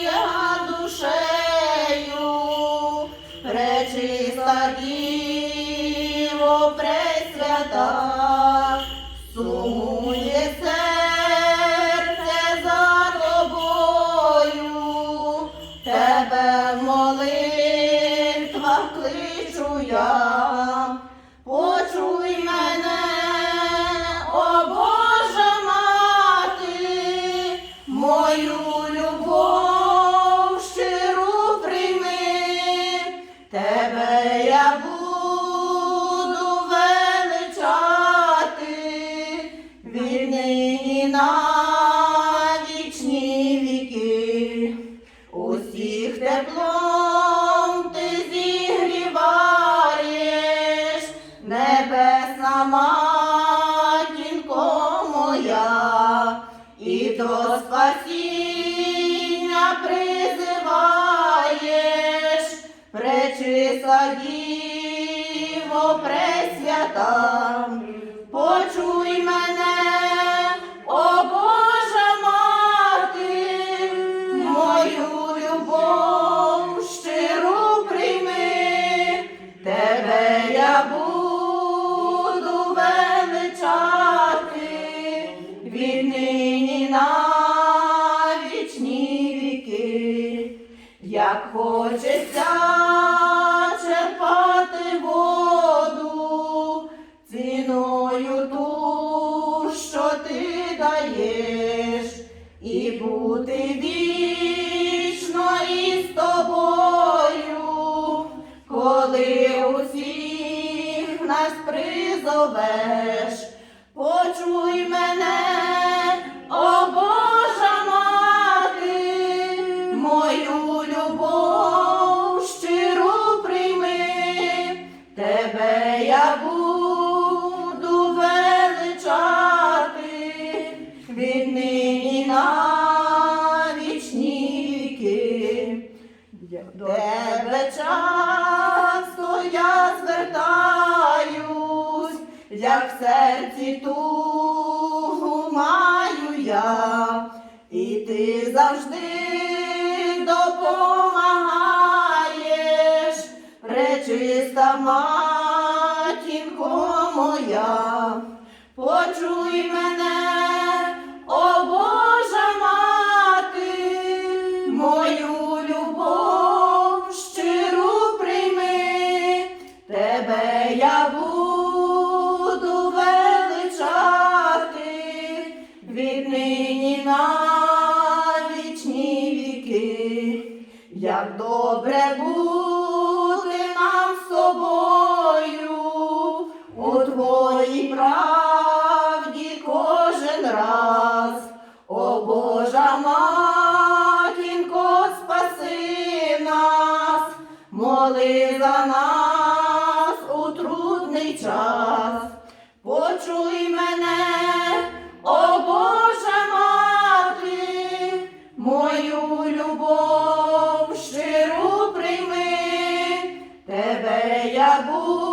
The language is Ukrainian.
я душею, пречиста діво, пресвята, сумує серце за тебе в кличу я. Тебе я буду величати, вільний на діво, пресвята, почуй мене, о мати, мою любов щиру прийми, тебе я буду величати, віднині на вічні віки, як хочеться нас призовеш, почуй мене, о Божа мати, мою любов щиру прийми, тебе я буду величати, віднині на вічні віки. До тебе часто я звертаюсь, як в серці тугу маю я, і ти завжди допомагаєш, пречиста матінко моя, почуй мене, віднині на вічні віки, як добре бути нам з собою. У твоїй правді кожен раз, о Божа матінко, спаси нас, моли за нас у трудний час, тебе